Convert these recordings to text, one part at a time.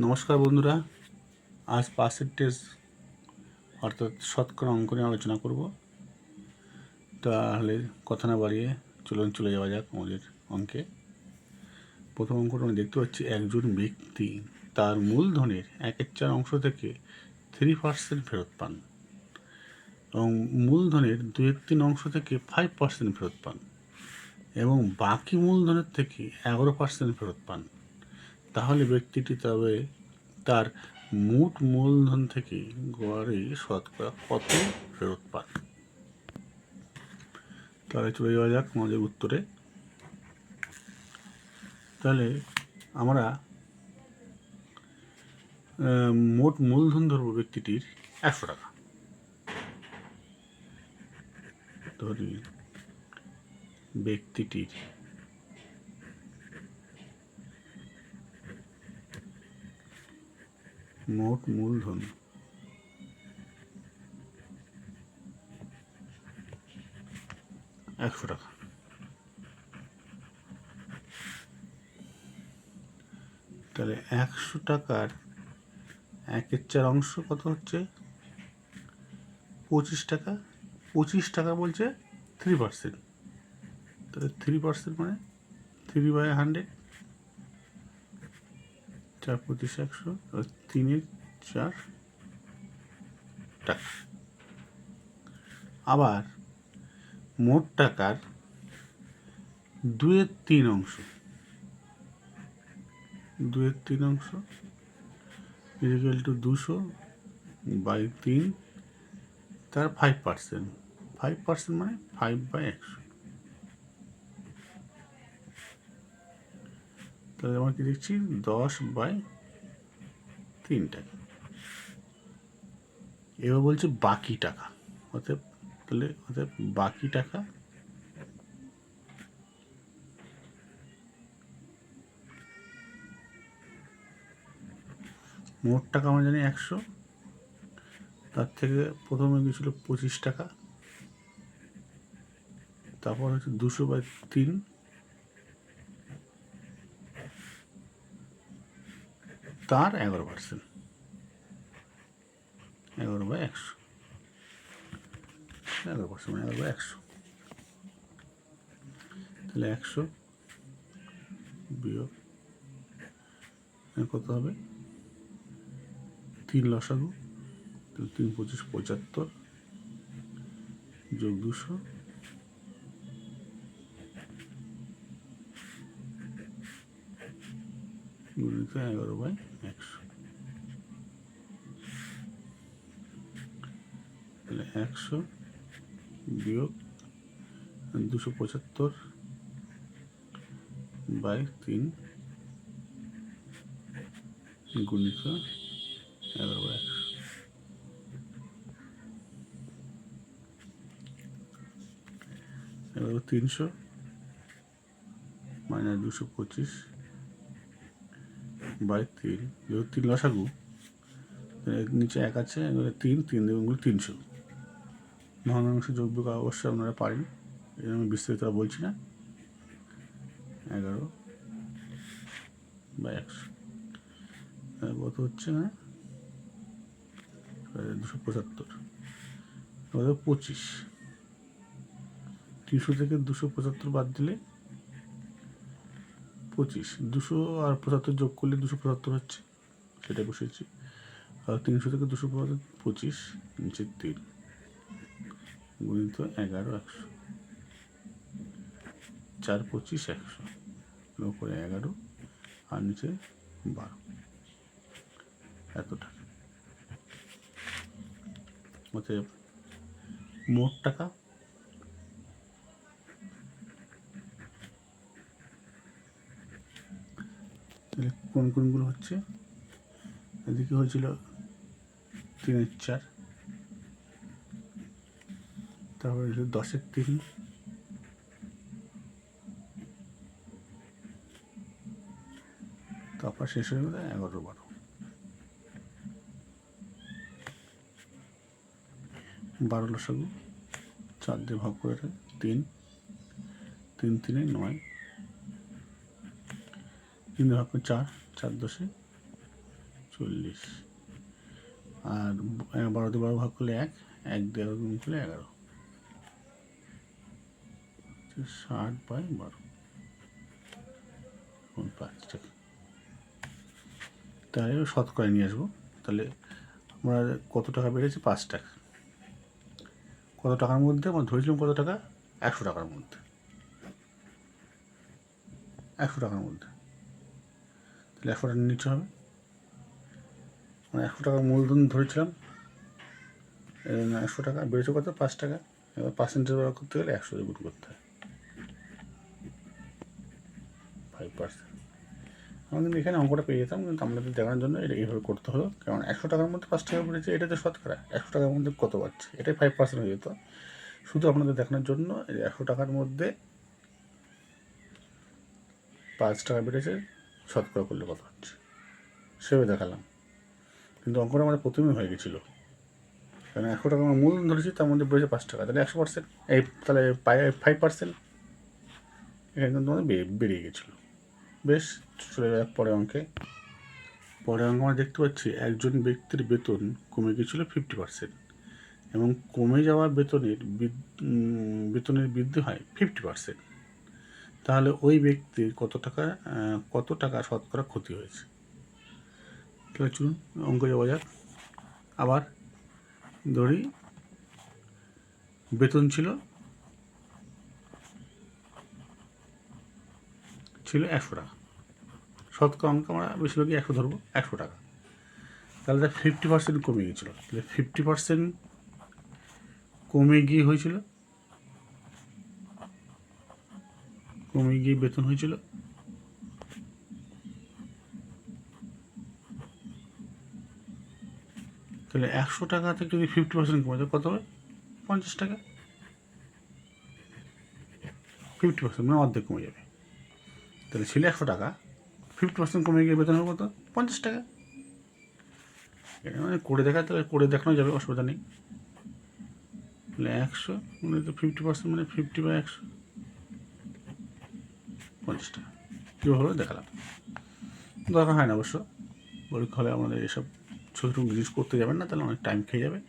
নমস্কার বন্ধুরা, আজ পার্সেন্টেজ অর্থাৎ শতকরা অঙ্ক নিয়ে আলোচনা করব। তাহলে কথা না বাড়িয়ে চলুন চলে যাওয়া যাক আমাদের অঙ্কে। প্রথম অঙ্কটা আমি দেখতে পাচ্ছি, একজন ব্যক্তি তার মূলধনের একের চার অংশ থেকে থ্রি পার্সেন্ট ফেরত পান এবং মূলধনের দুই তিন অংশ থেকে ফাইভ পার্সেন্ট ফেরত পান এবং বাকি মূলধনের থেকে এগারো পার্সেন্ট ফেরত পান। তাহলে ব্যক্তিটি তবে তার মোট মূলধন থেকে গড়ে শতকরা কত ফেরত পান তাহলে চলে যাওয়া যাক আমাদের উত্তরে। তাহলে আমরা মোট মূলধন ধরব ব্যক্তিটির একশো টাকা। ধরি, ব্যক্তিটির মোট মূলধন। একশো টাকা। তাহলে একশো টাকার একের চার অংশ কত হচ্ছে? পঁচিশ টাকা। পঁচিশ টাকা বলছে থ্রি পার্সেন্ট তাহলে থ্রি পার্সেন্ট মানে থ্রি বাই হান্ড্রেড চার পঁচিশ একশো আর তিনের চার। টাকা আবার মোট টাকার দুয়ের তিন অংশ। দুয়ের তিন অংশ। ইজিক্যাল টু দুশো বাই তিন তার ফাইভ পার্সেন্ট ফাইভ পার্সেন্ট মানে ফাইভ বাই একশো। তাহলে আমরা কি দেখছি দশ বাই তিন টাকা এবার বলছে বাকি টাকা। অতএব তাহলে অতএব বাকি টাকা মোট টাকা আমরা জানি একশো। তার থেকে প্রথমে গেছিল পঁচিশ টাকা। তারপর হচ্ছে দুশো বাই তিন। তার এগারো পার্সেন্ট। এগারো বাই একশো। এগারো পার্সেন্ট মানে এগারো বাই একশো। তাহলে একশো বিয়োগ কত হবে? তিন লসাগু তিন পঁচিশ পঁচাত্তর যোগ দুশো। এগারো বাই একশো তাহলে একশো বিয়োগ দুশো পঁচাত্তর বাই তিন গুণিত এগারো একশো। এবার তিনশো, মাইনাস দুশো পঁচিশ বাই তিন যেহেতু তিন লসাগু নিচে এক আছে এবারে তিন তিন দেবগুলো তিনশো। ভগ্নাংশ যোগ বিয়োগ অবশ্যই আপনারা পারেন। এর আমি বিস্তারিত বলছি না। এগারো বা একশো। কত হচ্ছে না? দুশো পঁচাত্তর। পঁচিশ। তিনশো থেকে দুশো পঁচাত্তর বাদ দিলে পঁচিশ, দুশো আর পঁচাত্তর যোগ করলে দুশো পঁচাত্তর হচ্ছে সেটা বসেছি আর তিনশো থেকে দুশো পঁচাত্তর, পঁচিশ, নিচে তিন, গুণিত এগারো, একশো। চার, পঁচিশ, একশো উপরে এগারো, আর নিচে বারো। এত টাকা অতএব মোট টাকা তাহলে কোন কোনগুলো হচ্ছে? এদিকে হয়েছিল তিনের চার। তারপরে দশের তিন। তারপর শেষ হয়ে গেলে এগারো বারো। বারো লসাগু চার দিয়ে ভাগ করে দেয়, তিন। তিন তিনে নয়। তিন ভাগ করে চার। চার দশে চল্লিশ। আর ব- বারোতে বারো ভাগ করলে এক এক দেড় গুণ করলে এগারো। ষাট বাই বারো। পাঁচ টাকা তাহলে শতকরা নিয়ে আসব। তাহলে আমরা কত টাকা বেড়েছে? পাঁচ টাকা। কত টাকার মধ্যে? আমরা ধরেছিলাম কত টাকা? একশো টাকার মধ্যে। একশো টাকার মধ্যে। তাহলে একশো টাকা নিতে হবে। মানে একশো টাকা মূলধন ধরেছিলাম। একশো টাকা, বেড়েছে কত? পাঁচ টাকা। এবার পার্সেন্টেজ ব্যবহার করতে গেলে একশো গুণ করতে হয়। ফাইভ পার্সেন্ট আমরা কিন্তু এখানে অঙ্কটা পেয়ে যেতাম, কিন্তু আমাদের দেখানোর জন্য এটা এইভাবে করতে হলো। কারণ একশো টাকার মধ্যে পাঁচ টাকা বেড়েছে, এটা তো শতকরা। একশো টাকার মধ্যে কত পাচ্ছে এটাই ফাইভ পার্সেন্ট হয়ে যেত। শুধু আপনাদের দেখানোর জন্য একশো টাকার মধ্যে পাঁচ টাকা বেড়েছে শতকরা করলে কত হচ্ছে। সেভাবে দেখালাম। কিন্তু অঙ্কটা আমাদের প্রথমেই হয়ে গেছিল। কারণ একশো টাকা আমার মূলধন ধরেছি, তার মধ্যে বেড়েছে পাঁচ টাকা। তাহলে একশো পার্সেন্ট, এই তাহলে ফাইভ পার্সেন্ট এখানে বেড়ে- বেরিয়ে গেছিল। বেশ, চলে যাক পরের অঙ্কে। পরের অঙ্ক আমরা দেখতে পাচ্ছি, একজন ব্যক্তির বেতন কমে গেছিল ফিফটি পার্সেন্ট এবং কমে যাওয়া বেতনের বেতনের বৃদ্ধি হয় ফিফটি পার্সেন্ট তাহলে ওই ব্যক্তির কত টাকা কত টাকা শতকরা ক্ষতি হয়েছে? তাহলে চলুন অঙ্ক যাওয়া যাক আবার ধরি, বেতন ছিল ছিল একশো টাকা। শতকরা অঙ্ক আমরা বেশিরভাগই একশো ধরবো, একশো টাকা। তাহলে তার ফিফটি পার্সেন্ট কমে গিয়েছিল। তাহলে ফিফটি পার্সেন্ট কমে গিয়ে হয়েছিল কমে গিয়ে বেতন হয়েছিল। তাহলে একশো টাকা থেকে যদি ফিফটি পার্সেন্ট কমে যায় কত হবে? পঞ্চাশ টাকা। ফিফটি পার্সেন্ট মানে অর্ধেক কমে যাবে। তাহলে ছিল একশো টাকা। ফিফটি পার্সেন্ট কমে গিয়ে বেতন হবে কত? পঞ্চাশ টাকা। মানে করে দেখা তাহলে করে দেখানো যাবে, অসুবিধা নেই। তাহলে একশো মানে তো ফিফটি পার্সেন্ট মানে ফিফটি বা একশো। পঞ্চাশ টাকা। কীভাবে দেখালাম। দরকার হয় না অবশ্য। পরীক্ষা হলে আমাদের এসব ছোটো ছোটো জিনিস করতে যাবেন না তাহলে অনেক টাইম খেয়ে যাবে।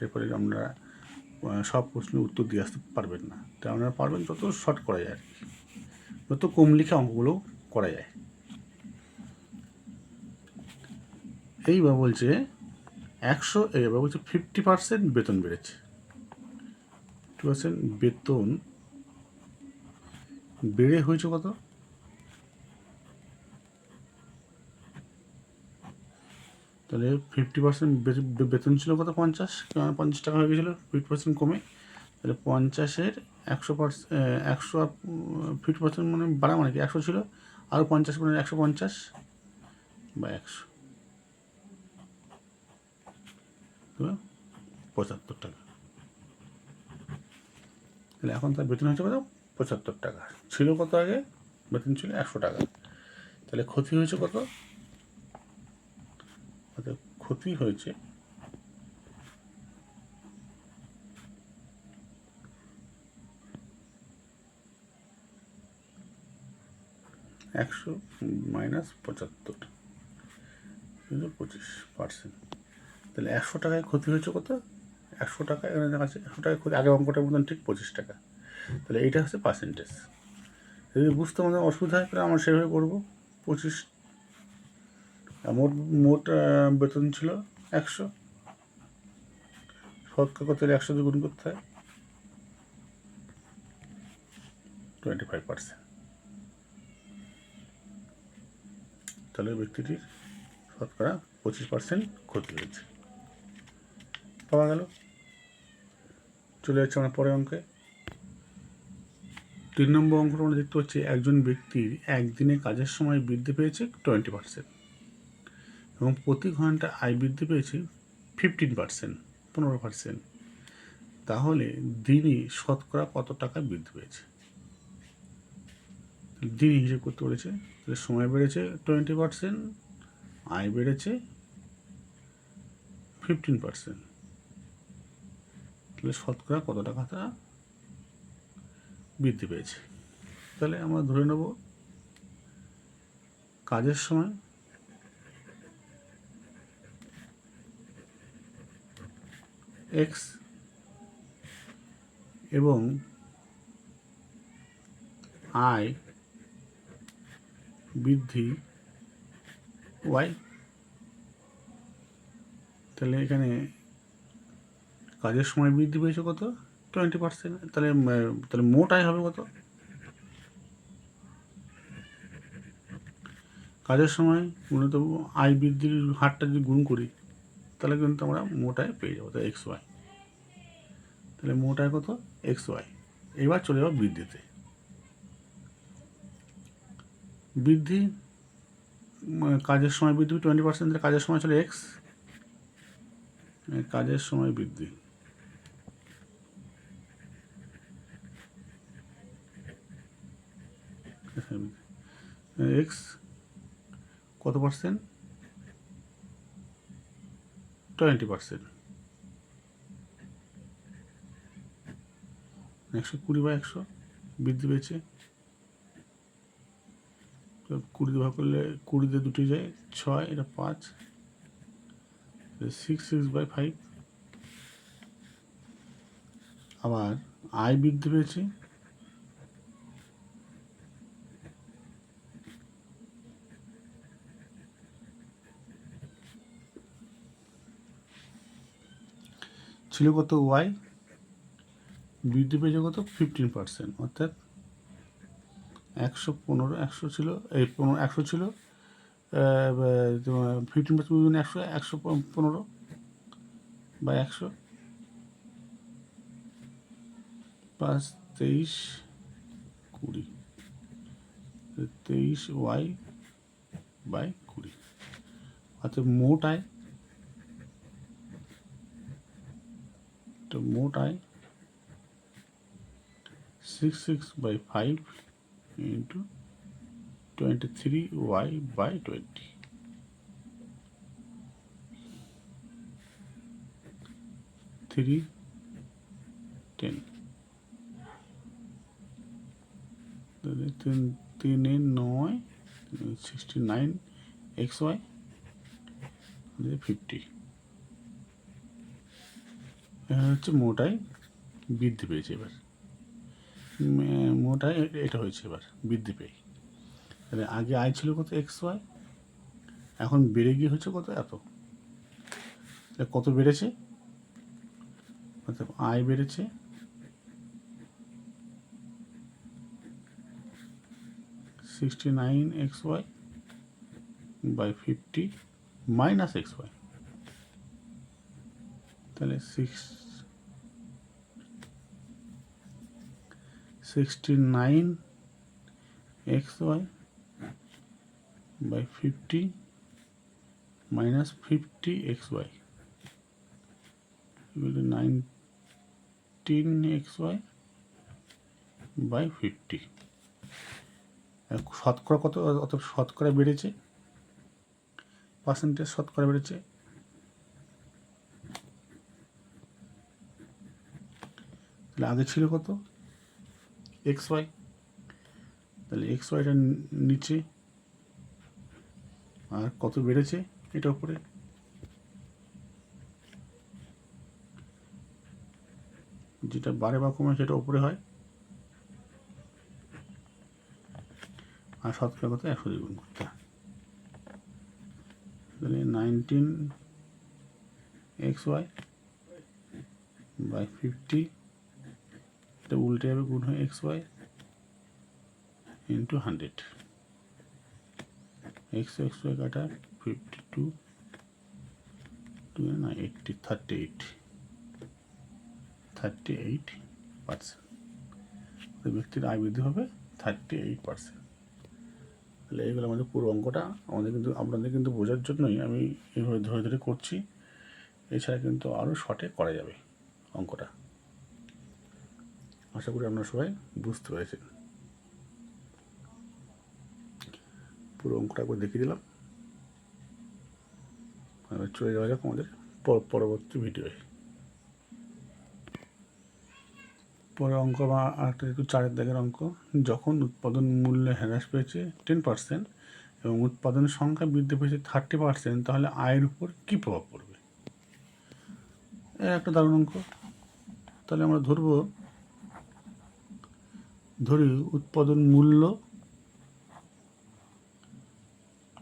এরপরে আহ, সব প্রশ্নের উত্তর দিয়ে আসতে পারবেন না। তাই আপনারা পারবেন যত শর্ট করা যায় আর কি। যত কম লিখে অঙ্কগুলো করা যায়। এইবার বলছে একশো এবার বলছে ফিফটি পার্সেন্ট বেতন বেড়েছে। ফিফটি পার্সেন্ট বেতন বেড়ে হয়েছে কত? তাহলে ফিফটি পার্সেন্ট বেতন ছিল কত? পঞ্চাশ? পঞ্চাশ টাকা হয়ে গেছিল ফিফটি পার্সেন্ট কমে। তাহলে পঞ্চাশের একশো পার্সেন্ট একশো ফিফটি পার্সেন্ট মানে বাড়া মানে কি একশো ছিল আরও পঞ্চাশ মানে একশো পঞ্চাশ বা একশো। পঁচাত্তর টাকা। তাহলে এখন তার বেতন হচ্ছে কত? পঁচাত্তর টাকা। ছিল কত আগে? বেতন ছিল একশো টাকা। তাহলে ক্ষতি হয়েছে কত? ক্ষতি হয়েছে একশো মাইনাস পঁচাত্তর কিন্তু পঁচিশ পার্সেন্ট। তাহলে একশো টাকায় ক্ষতি হয়েছে কত? একশো টাকা, এখানে যাচ্ছে একশো টাকায় ক্ষতি আগে অঙ্কটার মতন ঠিক পঁচিশ টাকা। তাহলে এইটা হচ্ছে পার্সেন্টেজ যদি বুঝতে আমাদের অসুবিধা হয় আমরা সেভাবে করব। পঁচিশ মোট মোট বেতন ছিল একশো। শতকরা কত একশো গুণ করতে হয়। টোয়েন্টি ফাইভ পার্সেন্ট তাহলে ব্যক্তিটির শতকরা পঁচিশ পার্সেন্ট ক্ষতি হয়েছে। পাওয়া গেল। চলে যাচ্ছে আমরা পরে অঙ্কে। তিন নম্বর অঙ্কটা আমরা দেখতে পাচ্ছি, একজন ব্যক্তির একদিনে কাজের সময় বৃদ্ধি পেয়েছে টোয়েন্টি পার্সেন্ট এবং প্রতি ঘণ্টা আয় বৃদ্ধি পেয়েছে ফিফটিন পার্সেন্ট, পনেরো পার্সেন্ট। তাহলে দিনে শতকরা কত টাকা বৃদ্ধি পেয়েছে? দিনই হিসেব করতে পেরেছে, তাহলে সময় বেড়েছে টোয়েন্টি পার্সেন্ট, আয় বেড়েছে ফিফটিন পার্সেন্ট। তাহলে শতকরা কত টাকা বৃদ্ধি পেয়েছে। তাহলে আমরা ধরে নেব, কাজের সময় এক্স এবং আয় বৃদ্ধি ওয়াই তাহলে এখানে কাজের সময় বৃদ্ধি পেয়েছে কত? টোয়েন্টি পার্সেন্ট, তাহলে তাহলে মোট আয় হবে কত? কাজের সময় মূলত আয় বৃদ্ধির হারটা যদি গুণ করি, তাহলে কিন্তু আমরা মোট আয় পেয়ে যাব, তাহলে এক্স ওয়াই। তাহলে মোট আয় কত? X Y. এবার চলে যাব বৃদ্ধিতে। বৃদ্ধি কাজের সময় বৃদ্ধি টোয়েন্টি পার্সেন্ট কাজের সময় চলে এক্স। কাজের সময় বৃদ্ধি। এক্স কত পার্সেন্ট টোয়েন্টি পার্সেন্ট একশো কুড়ি বা একশো বৃদ্ধি পেয়েছে। তো কুড়ি দিয়ে ভাগ করলে কুড়িতে দুটি যায় ছয়, এটা পাঁচ। সিক্স সিক্স বাই ফাইভ আবার আয় বৃদ্ধি পেয়েছে। ছিল কত ওয়াই? বৃদ্ধি পেয়েছে কত? ফিফটিন পার্সেন্ট অর্থাৎ একশো পনেরো, একশো ছিল, এই পনেরো, একশো ছিল ফিফটিন পার্সেন্ট একশো একশো পনেরো বা একশো, পাঁচ তেইশ কুড়ি, তেইশ ওয়াই বাই কুড়ি, অর্থাৎ মোট আয় তো মোট আয় six six by five into twenty three Y by twenty three ten তিন তিনে নয় sixty nine X Y fifty হচ্ছে মোটাই বৃদ্ধি পেয়েছে এবার। মোটাই এটা হয়েছে এবার, বৃদ্ধি পেয়ে। তাহলে আগে আয় ছিল কত এক্স ওয়াই, এখন বেড়ে গিয়ে হচ্ছে কত এত। কত বেড়েছে? আয় বেড়েছে। Sixty nine X Y by fifty minus X Y. তাহলে six sixty nine X Y by fifty minus fifty X Y nineteen X Y by fifty শতকরা কত অত শতকরা বেড়েছে? পার্সেন্টেজ শতকরা বেড়েছে? তাহলে আগে ছিল কত? X Y. তাহলে এক্স ওয়াইটা নিচে। আর কত বেড়েছে এটা উপরে? যেটা বারে বা কমে সেটা উপরে হয়। আর শতকরা কত? একশো দ্বিগুণ করতে হয়। তাহলে nineteen X Y by fifty এটা উল্টে যাবে গুণ হয় X Y into hundred X X Y কাটা ফিফটি টু টু না eighty thirty eight thirty eight percent ব্যক্তির আয় বৃদ্ধি হবে থার্টি এইট পার্সেন্ট তাহলে এইগুলো আমাদের পুরো অঙ্কটা। আমাদের কিন্তু, আপনাদের কিন্তু বোঝার জন্যই আমি এইভাবে ধরে ধরে করছি। এছাড়া কিন্তু আরও শর্টে করা যাবে অঙ্কটা। আশা করি আপনারা সবাই বুঝতে পেরেছেন। পুরো অঙ্কটা একবার দেখিয়ে দিলাম। চলে যাওয়া যাক আমাদের পরবর্তী ভিডিওয়ে পরে অঙ্ক বা আরেকটা একটু চারের দাগের অঙ্ক। যখন উৎপাদন মূল্যে হ্রাস পেয়েছে টেন পার্সেন্ট এবং উৎপাদন সংখ্যা বৃদ্ধি পেয়েছে থার্টি পার্সেন্ট তাহলে আয়ের উপর কী প্রভাব পড়বে? একটা দারুণ অঙ্ক। তাহলে আমরা ধরব ধরি উৎপাদন মূল্য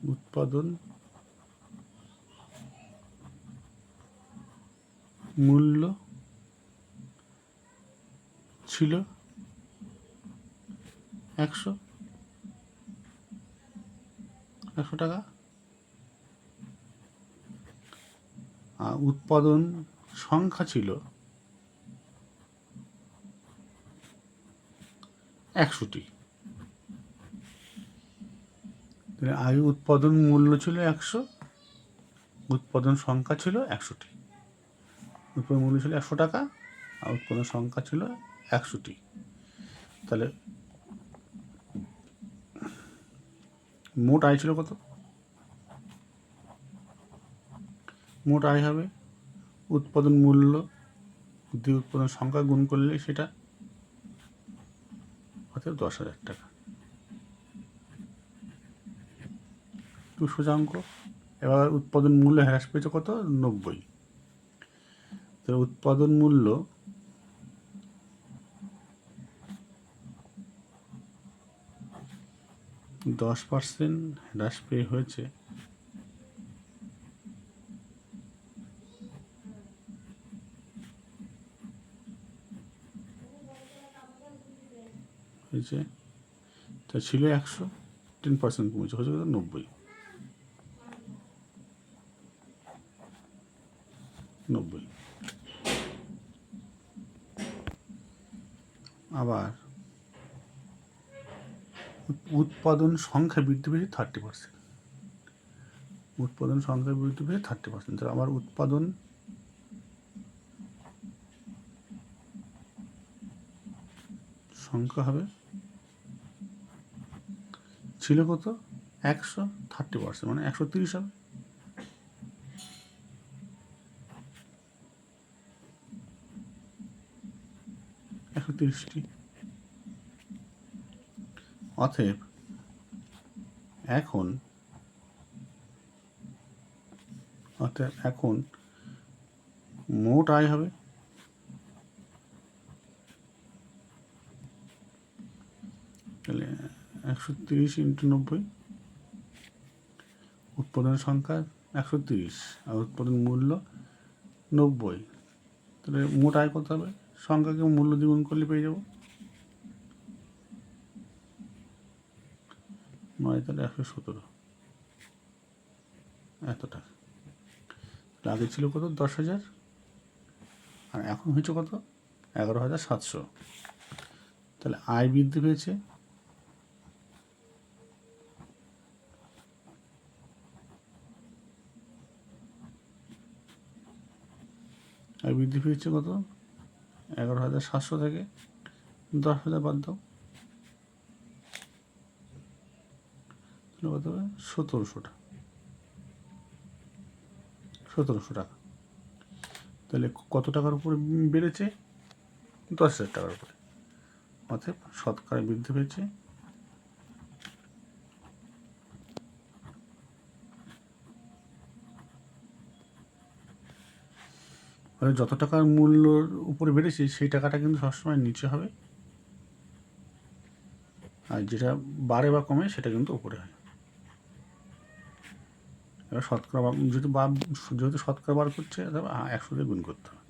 উৎপাদন মূল্য ছিল একশো একশো টাকা। আর উৎপাদন সংখ্যা ছিল একশোটি। আগে উৎপাদন মূল্য ছিল একশো, উৎপাদন সংখ্যা ছিল একশোটি। উৎপাদন মূল্য ছিল একশো টাকা, আর উৎপাদন সংখ্যা ছিল একশোটি। তাহলে মোট আয় ছিল কত? মোট আয় হবে, উৎপাদন মূল্য দিয়ে উৎপাদন সংখ্যা গুণ করলে সেটা অর্থাৎ দশ হাজার টাকা। টু সোজা এবার উৎপাদন মূল্য হ্রাস পেয়েছে কত? নব্বই। তো উৎপাদন মূল্য দশ পার্সেন্ট হ্রাস পেয়ে হয়েছে হয়েছে। তা ছিল একশো টেন পার্সেন্ট কমেছে, হয়েছে কত? নব্বই। নব্বই। আবার উৎপাদন সংখ্যা বৃদ্ধি পেয়েছে থার্টি পার্সেন্ট। উৎপাদন সংখ্যা বৃদ্ধি পেয়েছে থার্টি পার্সেন্ট। আমার উৎপাদন সংখ্যা হবে? ছিল কত? একশো থার্টি পার্সেন্ট মানে একশো তিরিশ হবে। একশো তিরিশটি। অতএব এখন অতএব এখন মোট আয় হবে তাহলে একশো তিরিশ ইন্টু নব্বই। উৎপাদন সংখ্যা একশো তিরিশ আর উৎপাদন মূল্য নব্বই। তাহলে মোট আয় কত হবে? সংখ্যাকে মূল্য দ্বিগুণ করলে পেয়ে যাব। নয় তাহলে একশো সতেরো। এত টাকা তাহলে আগে ছিল কত? দশ হাজার। আর এখন হয়েছে কত? এগারো হাজার সাতশো। তাহলে আয় বৃদ্ধি পেয়েছে। আয় বৃদ্ধি পেয়েছে কত? এগারো হাজার সাতশো থেকে দশ হাজার বাদ দাও। তাহলে কত? হবে সতেরোশো টাকা। সতেরোশো টাকা। তাহলে কত টাকার উপরে বেড়েছে? দশ হাজার টাকার উপরে। অতএব শতকরা বৃদ্ধি পেয়েছে। মানে যত টাকার মূল্যর উপরে বেড়েছে, সেই টাকাটা কিন্তু সবসময় নিচে হবে। আর যেটা বাড়ে বা কমে, সেটা কিন্তু উপরে হয়। এবার শতকরা যেহেতু বা যেহেতু শতকরা বার করছে তবে একশো দিয়ে গুণ করতে হবে।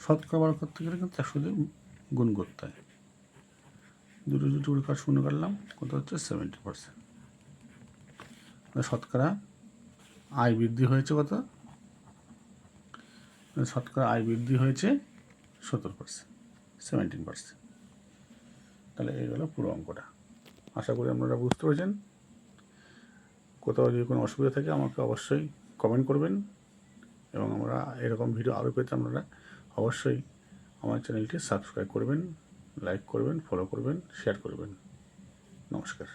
শতকরা বার করতে গেলে কিন্তু একশো দিয়ে গুণ করতে হয়। দুটো দুটো কাজ শূন্য কাটলাম, কত হচ্ছে? সেভেন্টি পার্সেন্ট শতকরা আয় বৃদ্ধি হয়েছে কত? শতকরা আয় বৃদ্ধি হয়েছে সত্তর পার্সেন্ট সেভেন্টিন পার্সেন্ট তাহলে এই হলো পুরো অঙ্কটা। আশা করি আপনারা বুঝতে পেরেছেন। কোথাও যদি কোনো অসুবিধা থাকে আমাকে অবশ্যই কমেন্ট করবেন এবং আমরা এরকম ভিডিও আরও পেতে আপনারা অবশ্যই আমার চ্যানেলটি সাবস্ক্রাইব করবেন লাইক করবেন ফলো করবেন শেয়ার করবেন। নমস্কার।